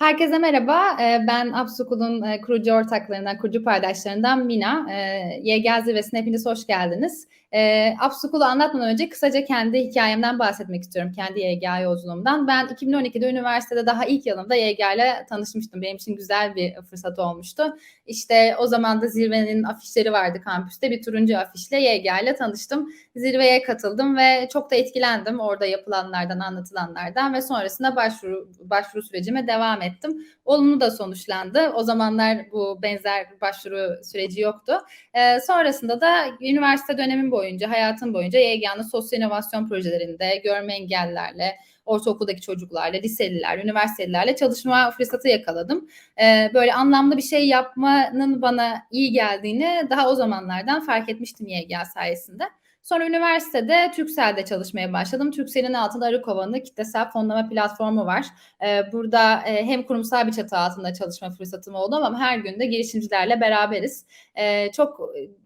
Herkese merhaba. Ee, ben Absukul'un e, kurucu ortaklarından, kurucu paydaşlarından Mina. Ee, YGL Zirvesi'ne hepiniz hoş geldiniz. E, Absukul'u anlatmadan önce kısaca kendi hikayemden bahsetmek istiyorum. Kendi YGL yolculuğumdan. Ben 2012'de üniversitede daha ilk yılımda YGL ile tanışmıştım. Benim için güzel bir fırsat olmuştu. İşte o zaman da zirvenin afişleri vardı kampüste. Bir turuncu afişle YGL ile tanıştım. Zirveye katıldım ve çok da etkilendim orada yapılanlardan, anlatılanlardan ve sonrasında başvuru başvuru sürecime devam ettim. Olumlu da sonuçlandı. O zamanlar bu benzer başvuru süreci yoktu. Ee, sonrasında da üniversite dönemim boyunca, hayatım boyunca YGA'nın sosyal inovasyon projelerinde görme engellilerle, ortaokuldaki çocuklarla, liseliler, üniversitelilerle çalışma fırsatı yakaladım. Ee, böyle anlamlı bir şey yapmanın bana iyi geldiğini daha o zamanlardan fark etmiştim YGA sayesinde. Sonra üniversitede Türksel'de çalışmaya başladım. Türksel'in altında Arıkovan'da kitlesel fonlama platformu var. Ee, burada e, hem kurumsal bir çatı altında çalışma fırsatım oldu ama her gün de girişimcilerle beraberiz. Ee, çok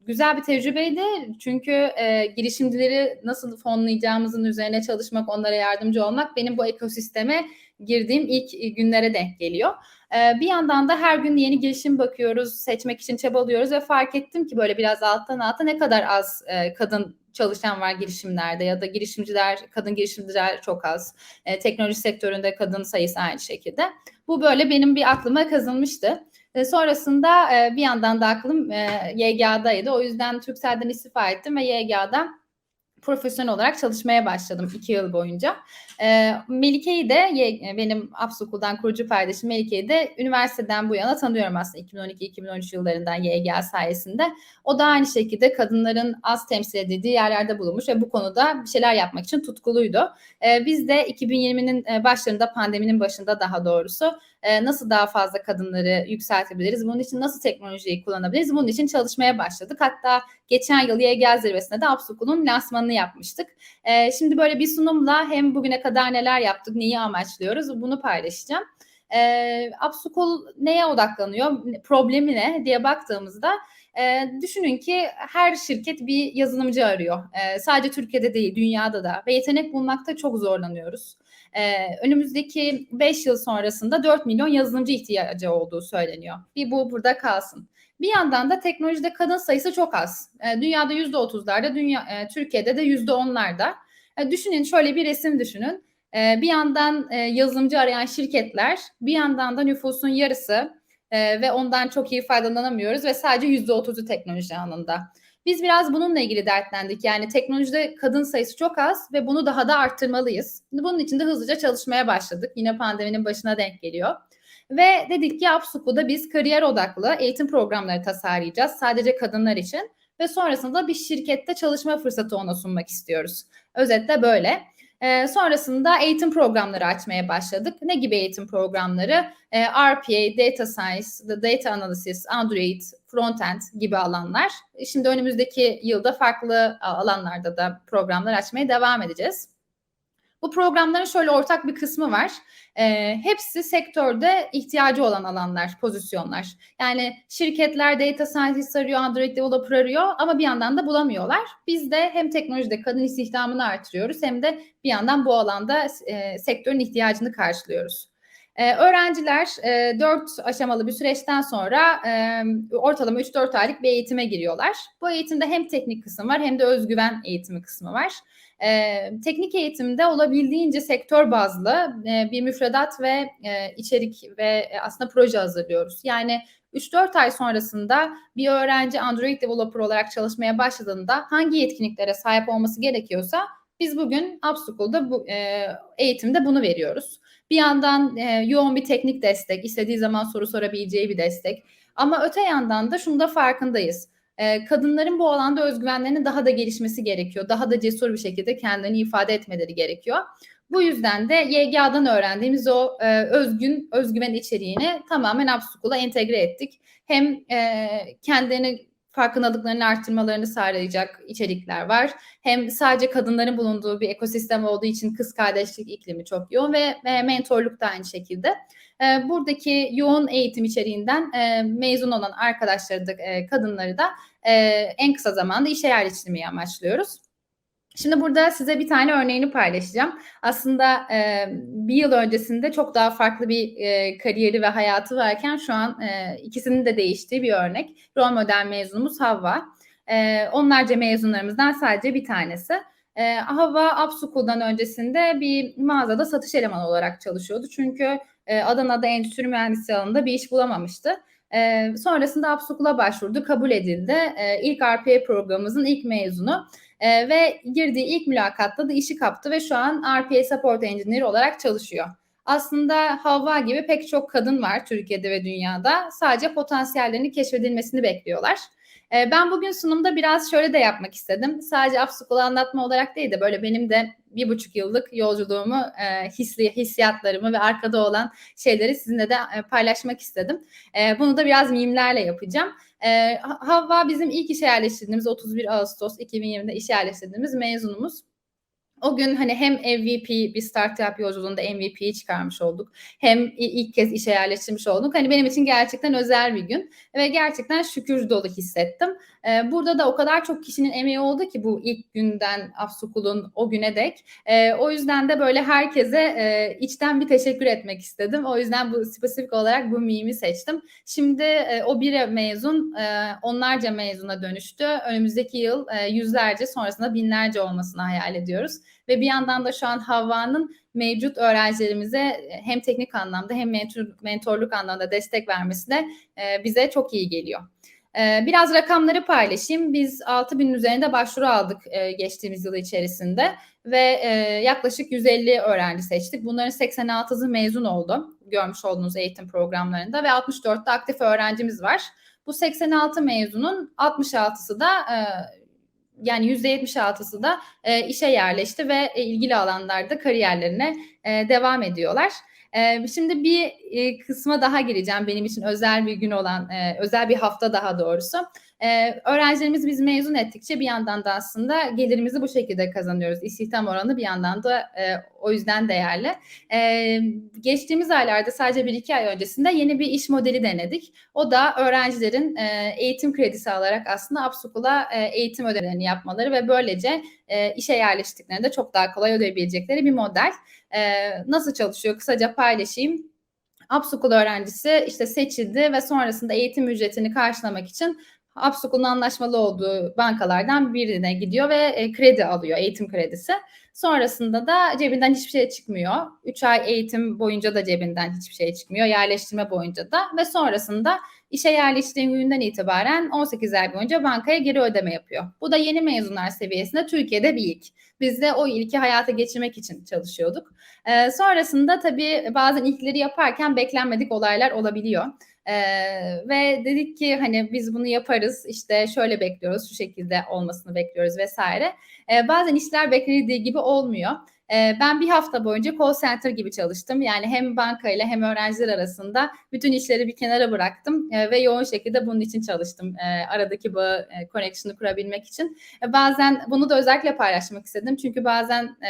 güzel bir tecrübeydi. Çünkü e, girişimcileri nasıl fonlayacağımızın üzerine çalışmak, onlara yardımcı olmak benim bu ekosisteme girdiğim ilk günlere denk geliyor. Ee, bir yandan da her gün yeni girişim bakıyoruz, seçmek için çabalıyoruz ve fark ettim ki böyle biraz alttan alta ne kadar az e, kadın çalışan var girişimlerde ya da girişimciler, kadın girişimciler çok az. E, teknoloji sektöründe kadın sayısı aynı şekilde. Bu böyle benim bir aklıma kazınmıştı. E, sonrasında e, bir yandan da aklım e, YGA'daydı. O yüzden Türkcell'den istifa ettim ve YGA'da profesyonel olarak çalışmaya başladım iki yıl boyunca. E, Melike'yi de benim Apsukul'dan kurucu paydaşım Melike'yi de üniversiteden bu yana tanıyorum aslında 2012-2013 yıllarından YGL sayesinde. O da aynı şekilde kadınların az temsil edildiği yerlerde bulunmuş ve bu konuda bir şeyler yapmak için tutkuluydu. E, biz de 2020'nin başlarında pandeminin başında daha doğrusu e, nasıl daha fazla kadınları yükseltebiliriz? Bunun için nasıl teknolojiyi kullanabiliriz? Bunun için çalışmaya başladık. Hatta geçen yıl YGL zirvesinde de Apsukul'un lansmanını yapmıştık. E, şimdi böyle bir sunumla hem bugüne kadar neler yaptık, neyi amaçlıyoruz bunu paylaşacağım. E, Apsukul neye odaklanıyor, problemi ne diye baktığımızda e, düşünün ki her şirket bir yazılımcı arıyor. E, sadece Türkiye'de değil, dünyada da ve yetenek bulmakta çok zorlanıyoruz. E, önümüzdeki 5 yıl sonrasında 4 milyon yazılımcı ihtiyacı olduğu söyleniyor. Bir bu burada kalsın. Bir yandan da teknolojide kadın sayısı çok az. E, dünyada yüzde otuzlarda, dünya e, Türkiye'de de yüzde onlarda. E, düşünün şöyle bir resim düşünün. E, bir yandan e, yazılımcı arayan şirketler, bir yandan da nüfusun yarısı e, ve ondan çok iyi faydalanamıyoruz ve sadece yüzde otuzu teknoloji alanında. Biz biraz bununla ilgili dertlendik. Yani teknolojide kadın sayısı çok az ve bunu daha da arttırmalıyız. Bunun için de hızlıca çalışmaya başladık. Yine pandeminin başına denk geliyor. Ve dedik ki Apsuku'da biz kariyer odaklı eğitim programları tasarlayacağız. Sadece kadınlar için. Ve sonrasında bir şirkette çalışma fırsatı ona sunmak istiyoruz. Özetle böyle. E, sonrasında eğitim programları açmaya başladık. Ne gibi eğitim programları? E, RPA, Data Science, Data Analysis, Android, Frontend gibi alanlar. Şimdi önümüzdeki yılda farklı alanlarda da programlar açmaya devam edeceğiz. Bu programların şöyle ortak bir kısmı var. E, hepsi sektörde ihtiyacı olan alanlar, pozisyonlar. Yani şirketler data scientist arıyor, Android developer arıyor ama bir yandan da bulamıyorlar. Biz de hem teknolojide kadın istihdamını artırıyoruz hem de bir yandan bu alanda e, sektörün ihtiyacını karşılıyoruz. Ee, öğrenciler e, 4 aşamalı bir süreçten sonra e, ortalama 3-4 aylık bir eğitime giriyorlar. Bu eğitimde hem teknik kısım var hem de özgüven eğitimi kısmı var. E, teknik eğitimde olabildiğince sektör bazlı e, bir müfredat ve e, içerik ve aslında proje hazırlıyoruz. Yani 3-4 ay sonrasında bir öğrenci Android developer olarak çalışmaya başladığında hangi yetkinliklere sahip olması gerekiyorsa biz bugün Upschool'da bu e, eğitimde bunu veriyoruz. Bir yandan e, yoğun bir teknik destek, istediği zaman soru sorabileceği bir destek. Ama öte yandan da şunu da farkındayız. E, kadınların bu alanda özgüvenlerinin daha da gelişmesi gerekiyor. Daha da cesur bir şekilde kendini ifade etmeleri gerekiyor. Bu yüzden de YGA'dan öğrendiğimiz o e, özgün, özgüven içeriğini tamamen Upschool'a entegre ettik. Hem e, kendilerini farkındalıklarını arttırmalarını sağlayacak içerikler var. Hem sadece kadınların bulunduğu bir ekosistem olduğu için kız kardeşlik iklimi çok yoğun ve mentorluk da aynı şekilde. E, buradaki yoğun eğitim içeriğinden e, mezun olan arkadaşları da e, kadınları da en kısa zamanda işe yerleştirmeyi amaçlıyoruz. Şimdi burada size bir tane örneğini paylaşacağım. Aslında e, bir yıl öncesinde çok daha farklı bir e, kariyeri ve hayatı varken şu an e, ikisinin de değiştiği bir örnek. Rol model mezunumuz Havva. E, onlarca mezunlarımızdan sadece bir tanesi. E, Havva Upschool'dan öncesinde bir mağazada satış elemanı olarak çalışıyordu. Çünkü e, Adana'da endüstri mühendisi alanında bir iş bulamamıştı. E, sonrasında Upschool'a başvurdu, kabul edildi. E, ilk RPA programımızın ilk mezunu. E, ve girdiği ilk mülakatta da işi kaptı ve şu an RPA Support Engineer olarak çalışıyor. Aslında Havva gibi pek çok kadın var Türkiye'de ve dünyada. Sadece potansiyellerini keşfedilmesini bekliyorlar. E, ben bugün sunumda biraz şöyle de yapmak istedim. Sadece Upschool'u anlatma olarak değil de böyle benim de bir buçuk yıllık yolculuğumu, e, hisli, hissiyatlarımı ve arkada olan şeyleri sizinle de e, paylaşmak istedim. E, bunu da biraz mimlerle yapacağım. E, Havva bizim ilk işe yerleştirdiğimiz 31 Ağustos 2020'de işe yerleştirdiğimiz mezunumuz. O gün hani hem MVP bir startup yolculuğunda MVP'yi çıkarmış olduk. Hem ilk kez işe yerleştirmiş olduk. Hani benim için gerçekten özel bir gün ve gerçekten şükür dolu hissettim. Ee, burada da o kadar çok kişinin emeği oldu ki bu ilk günden Afsukul'un o güne dek. Ee, o yüzden de böyle herkese e, içten bir teşekkür etmek istedim. O yüzden bu spesifik olarak bu mimi seçtim. Şimdi e, o bir mezun e, onlarca mezuna dönüştü. Önümüzdeki yıl yüzlerce sonrasında binlerce olmasını hayal ediyoruz. Ve bir yandan da şu an Havva'nın mevcut öğrencilerimize hem teknik anlamda hem mentor, mentorluk anlamda destek vermesi de bize çok iyi geliyor. Ee, biraz rakamları paylaşayım. Biz 6 bin üzerinde başvuru aldık e, geçtiğimiz yıl içerisinde ve e, yaklaşık 150 öğrenci seçtik. Bunların 86'sı mezun oldu görmüş olduğunuz eğitim programlarında ve 64'te aktif öğrencimiz var. Bu 86 mezunun 66'sı da e, yani %76'sı da işe yerleşti ve ilgili alanlarda kariyerlerine devam ediyorlar. Ee, şimdi bir e, kısma daha gireceğim benim için özel bir gün olan, e, özel bir hafta daha doğrusu. Ee, öğrencilerimizi biz mezun ettikçe bir yandan da aslında gelirimizi bu şekilde kazanıyoruz. İstihdam oranı bir yandan da e, o yüzden değerli. Ee, geçtiğimiz aylarda sadece bir iki ay öncesinde yeni bir iş modeli denedik. O da öğrencilerin e, eğitim kredisi alarak aslında Upschool'a e, eğitim ödemelerini yapmaları ve böylece e, işe yerleştiklerinde çok daha kolay ödeyebilecekleri bir model. E, nasıl çalışıyor kısaca paylaşayım. Upschool öğrencisi işte seçildi ve sonrasında eğitim ücretini karşılamak için Upschool'un anlaşmalı olduğu bankalardan birine gidiyor ve e, kredi alıyor, eğitim kredisi. Sonrasında da cebinden hiçbir şey çıkmıyor. 3 ay eğitim boyunca da cebinden hiçbir şey çıkmıyor. Yerleştirme boyunca da ve sonrasında işe yerleştiğim günden itibaren 18 ay boyunca bankaya geri ödeme yapıyor. Bu da yeni mezunlar seviyesinde Türkiye'de bir ilk. Biz de o ilki hayata geçirmek için çalışıyorduk. Ee, sonrasında tabii bazen ilkleri yaparken beklenmedik olaylar olabiliyor. Ee, ve dedik ki hani biz bunu yaparız işte şöyle bekliyoruz şu şekilde olmasını bekliyoruz vesaire. Ee, bazen işler beklediği gibi olmuyor. Ee, ben bir hafta boyunca call center gibi çalıştım. Yani hem banka ile hem öğrenciler arasında bütün işleri bir kenara bıraktım e, ve yoğun şekilde bunun için çalıştım. E, aradaki bağı, e, connection'ı kurabilmek için. E, bazen bunu da özellikle paylaşmak istedim. Çünkü bazen e,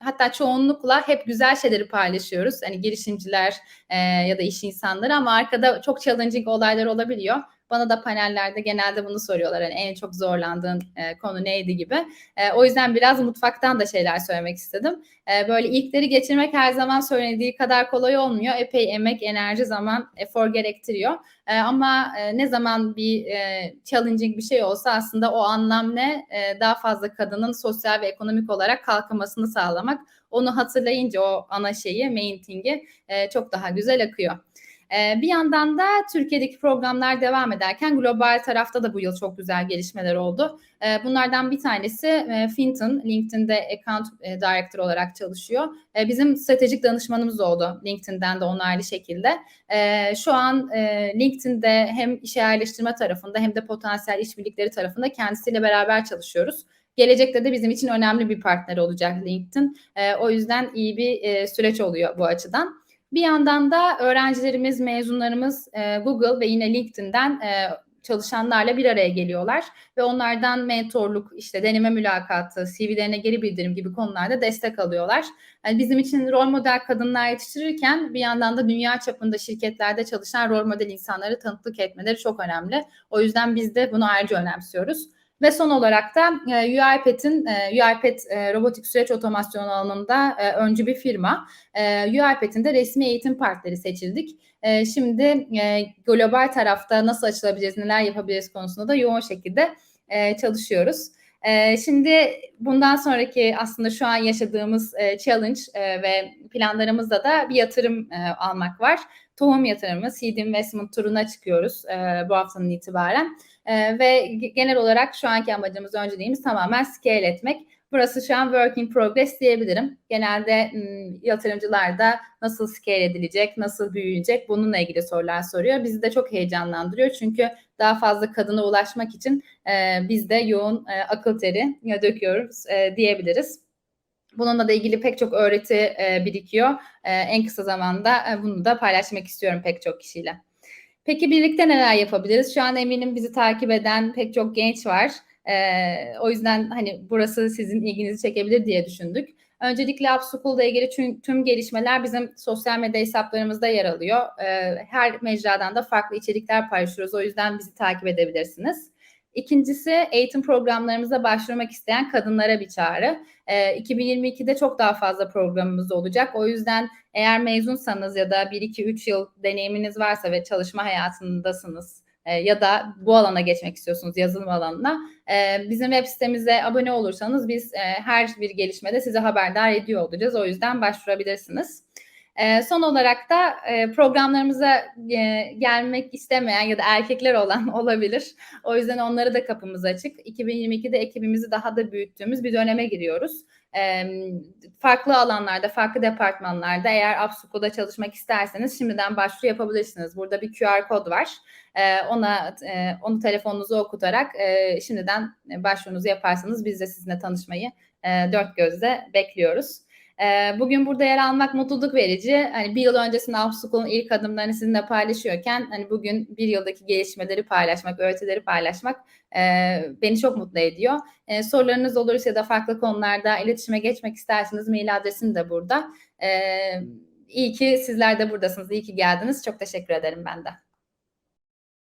hatta çoğunlukla hep güzel şeyleri paylaşıyoruz. Hani girişimciler e, ya da iş insanları ama arkada çok challenging olaylar olabiliyor. Bana da panellerde genelde bunu soruyorlar. Hani en çok zorlandığın e, konu neydi gibi. E, o yüzden biraz mutfaktan da şeyler söylemek istedim. E, böyle ilkleri geçirmek her zaman söylediği kadar kolay olmuyor. Epey emek, enerji, zaman, efor gerektiriyor. E, ama e, ne zaman bir e, challenging bir şey olsa aslında o anlam ne? E, daha fazla kadının sosyal ve ekonomik olarak kalkınmasını sağlamak. Onu hatırlayınca o ana şeyi, main thing'i e, çok daha güzel akıyor. Ee, bir yandan da Türkiye'deki programlar devam ederken global tarafta da bu yıl çok güzel gelişmeler oldu. Ee, bunlardan bir tanesi e, LinkedIn'de account e, director olarak çalışıyor. Ee, bizim stratejik danışmanımız oldu LinkedIn'den de onaylı şekilde. Şu an e, LinkedIn'de hem işe yerleştirme tarafında hem de potansiyel işbirlikleri tarafında kendisiyle beraber çalışıyoruz. Gelecekte de bizim için önemli bir partner olacak LinkedIn. O yüzden iyi bir süreç oluyor bu açıdan. Bir yandan da öğrencilerimiz, mezunlarımız e, Google ve yine LinkedIn'den e, çalışanlarla bir araya geliyorlar ve onlardan mentorluk, işte deneme mülakatı, CV'lerine geri bildirim gibi konularda destek alıyorlar. Yani bizim için rol model kadınlar yetiştirirken bir yandan da dünya çapında şirketlerde çalışan rol model insanları tanıklık etmeleri çok önemli. O yüzden biz de bunu ayrıca önemsiyoruz. Ve son olarak da e, UiPath'in e, UiPath e, robotik süreç otomasyonu alanında e, öncü bir firma. E, UiPath'in de resmi eğitim partneri seçildik. E, şimdi global tarafta nasıl açılabiliriz, neler yapabiliriz konusunda da yoğun şekilde çalışıyoruz. Şimdi bundan sonraki aslında şu an yaşadığımız challenge ve planlarımızda da bir yatırım almak var. Tohum yatırımı, Seed Investment turuna çıkıyoruz bu haftanın itibaren. E, ve genel olarak şu anki amacımız, önceliğimiz tamamen scale etmek. Burası şu an work in progress diyebilirim. Genelde yatırımcılar da nasıl scale edilecek, nasıl büyüyecek bununla ilgili sorular soruyor. Bizi de çok heyecanlandırıyor çünkü daha fazla kadına ulaşmak için e, biz de yoğun e, akıl teri döküyoruz e, diyebiliriz. Bununla da ilgili pek çok öğreti e, birikiyor. E, en kısa zamanda e, bunu da paylaşmak istiyorum pek çok kişiyle. Peki birlikte neler yapabiliriz? Şu an eminim bizi takip eden pek çok genç var. Ee, o yüzden hani burası sizin ilginizi çekebilir diye düşündük. Öncelikle Upschool'da ilgili tüm, tüm gelişmeler bizim sosyal medya hesaplarımızda yer alıyor. Ee, her mecradan da farklı içerikler paylaşıyoruz. O yüzden bizi takip edebilirsiniz. İkincisi eğitim programlarımıza başvurmak isteyen kadınlara bir çağrı. E, 2022'de çok daha fazla programımız olacak. O yüzden eğer mezunsanız ya da 1-2-3 yıl deneyiminiz varsa ve çalışma hayatındasınız e, ya da bu alana geçmek istiyorsunuz yazılım alanına e, bizim web sitemize abone olursanız biz e, her bir gelişmede size haberdar ediyor olacağız. O yüzden başvurabilirsiniz. E, son olarak da e, programlarımıza e, gelmek istemeyen ya da erkekler olan olabilir. O yüzden onları da kapımız açık. 2022'de ekibimizi daha da büyüttüğümüz bir döneme giriyoruz. E, farklı alanlarda, farklı departmanlarda eğer Upschool'da çalışmak isterseniz şimdiden başvuru yapabilirsiniz. Burada bir QR kod var. E, ona e, onu telefonunuza okutarak e, şimdiden başvurunuzu yaparsanız biz de sizinle tanışmayı e, dört gözle bekliyoruz. Ee, bugün burada yer almak mutluluk verici. Hani bir yıl öncesinde Upschool'un ilk adımlarını sizinle paylaşıyorken hani bugün bir yıldaki gelişmeleri paylaşmak, öğretileri paylaşmak e, beni çok mutlu ediyor. E, sorularınız olursa ya da farklı konularda iletişime geçmek isterseniz mail adresim de burada. E, iyi ki sizler de buradasınız. İyi ki geldiniz. Çok teşekkür ederim ben de.